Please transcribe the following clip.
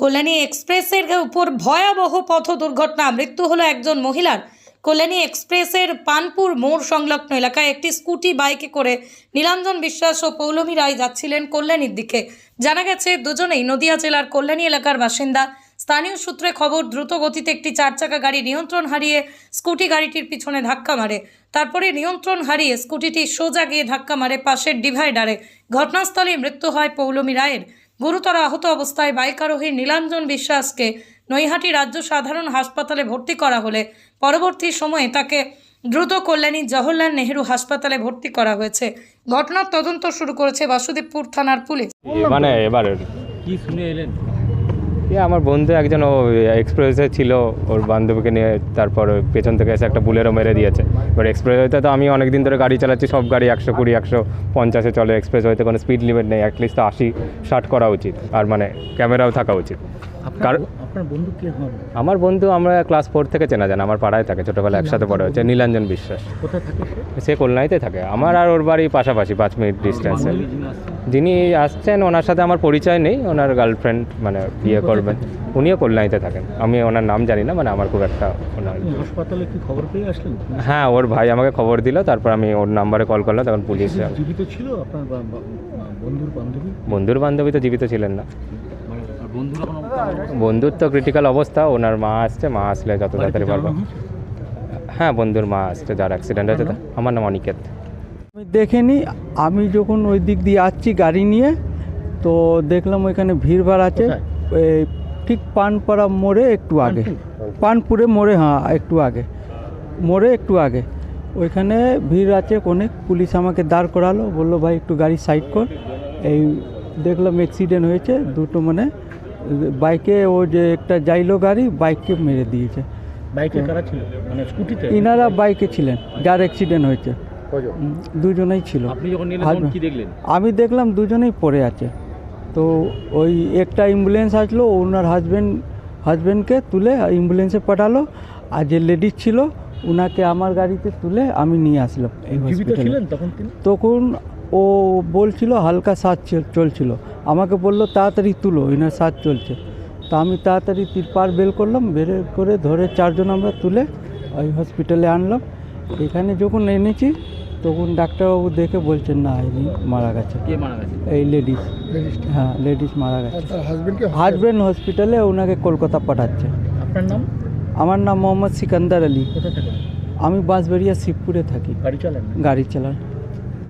কল্যাণী এক্সপ্রেসের উপর ভয়াবহ পথ দুর্ঘটনা মৃত্যু হলো একজন মহিলার। কল্যাণী এক্সপ্রেসের পানপুর মোড় সংলগ্ন এলাকায় একটি স্কুটি, বাইকে করে নীলাঞ্জন বিশ্বাস ও পৌলমী রায় যাচ্ছিলেন কল্যাণীর দিকে। জানা গেছে, দুজনেই নদিয়া জেলার কল্যাণী এলাকার বাসিন্দা। স্থানীয় সূত্রে খবর, দ্রুত গতিতে একটি চার চাকা গাড়ি নিয়ন্ত্রণ হারিয়ে স্কুটি গাড়িটির পিছনে ধাক্কা মারে। তারপরে নিয়ন্ত্রণ হারিয়ে স্কুটিটি সোজা গিয়ে ধাক্কা মারে পাশের ডিভাইডারে। ঘটনাস্থলে মৃত্যু হয় পৌলমী রায়ের। গুরুতর আহত অবস্থায় বাইক আরোহী নীলাঞ্জন বিশ্বাসকে নৈহাটি রাজ্য সাধারণ হাসপাতালে ভর্তি করা হলে পরবর্তী সময়ে তাকে দ্রুত কল্যাণী জওহরলাল নেহেরু হাসপাতালে ভর্তি করা হয়েছে। ঘটনার তদন্ত শুরু করেছে বাসুদেবপুর থানার পুলিশ। মানে এবার কি শুনে এলেন? এ আমার বন্ধু একজন ও এক্সপ্রেসে ছিল ওর বান্ধবীকে নিয়ে তারপর পেছন থেকে এসে একটা বুলেরও মেরে দিয়েছে। এবার এক্সপ্রেসওয়েতে তো আমি অনেক দিন ধরে গাড়ি চালাচ্ছি সব গাড়ি একশো কুড়ি একশো পঞ্চাশে চলে। এক্সপ্রেস এক্সপ্রেসওয়েতে কোনো স্পিড লিমিট নেই অ্যাটলিস্ট তো আশি ষাট করা উচিত। আর মানে ক্যামেরাও থাকা উচিত। আপনার কার- আপনার বন্ধু কে হন? আমার বন্ধু আমরা ক্লাস ফোর থেকে চেনা জানা আমার পাড়ায় থাকে ছোটোবেলা একসাথে পড়ে হচ্ছে নীলাঞ্জন বিশ্বাস। কোথায় থাকে সে? কল্যাণীতে থাকে। আমার আর ওর বাড়ি পাশাপাশি পাঁচ মিনিট ডিস্টেন্সে যিনি আসছেন। ওনার সাথে আমার পরিচয় নেই ওনার গার্লফ্রেন্ড মানে বিয়ে করবেন। উনিও কল্যাণীতে থাকেন। আমি ওনার নাম জানি না মানে আমার খুব একটা ওনার হাসপাতালে কি খবর পেয়ে আসলেন? হ্যাঁ ওর ভাই আমাকে খবর দিল তারপর আমি ওর নাম্বারে কল করলাম তখন পুলিশ জীবিত ছিল আপনার বন্ধুর বান্ধবী? বন্ধুর বান্ধবী তো জীবিত ছিলেন না। মানে বন্ধুরা তো ক্রিটিক্যাল অবস্থা ওনার মা আসছে মা আসলে যত তাড়াতাড়ি পারব। হ্যাঁ বন্ধুর মা আসছে যার অ্যাক্সিডেন্ট হয়েছে আমার নাম অনিকেত। আমি দেখিনি আমি যখন ওই দিক দিয়ে আসছি গাড়ি নিয়ে তো দেখলাম ওইখানে ভিড়ভাড় আছে। ঠিক পানপাড়া মোড়ে একটু আগে। পানপুরে? মোড়ে হ্যাঁ একটু আগে। মোড়ে একটু আগে। ওইখানে ভিড় আছে অনেক। পুলিশ আমাকে দাঁড় করালো। বলল ভাই একটু গাড়ি সাইড কর। এই দেখলাম অ্যাক্সিডেন্ট হয়েছে দুটো মানে। বাইকে ও যে একটা যাইলো গাড়ি বাইককে মেরে দিয়েছে। বাইকে কারা ছিল? মানে স্কুটিতে? ইনারা বাইকে ছিলেন। যার অ্যাক্সিডেন্ট হয়েছে। দুজনেই ছিল। আপনি যখন নিলেন হাজবে- তখন কি দেখলেন? আমি দেখলাম দুজনেই পড়ে আছে। তো ওই একটা অ্যাম্বুলেন্স আসলো ওনার হাজব্যান্ড হাজব্যান্ডকে তুলে অ্যাম্বুলেন্সে পাঠালো। আর যে লেডিস ছিল ওনাকে আমার গাড়িতে তুলে আমি নিয়ে আসলাম এই হসপিটালে তখন ও বলছিল হালকা শ্বাস চল- চলছিল। আমাকে বলল তাড়াতাড়ি তুলো এনার শ্বাস চলছে। তো আমি তাড়াতাড়ি তিরপার বের করলাম বের করে ধরে চারজন আমরা তুলে ওই হসপিটালে আনলাম। এখানে যখন এনেছি তখন ডাক্তারবাবু দেখে বলছেন না ইনি মারা গেছে। কে মারা গেছে? এই লেডিস। হ্যাঁ লেডিস মারা গেছে। হাজব্যান্ড হসপিটালে ওনাকে কলকাতা পাঠাচ্ছে। আপনার নাম? আমার নাম মোহাম্মদ সিকান্দার আলী। আমি বাঁশবেড়িয়া শিবপুরে থাকি। গাড়ি চালান? গাড়ি চালান।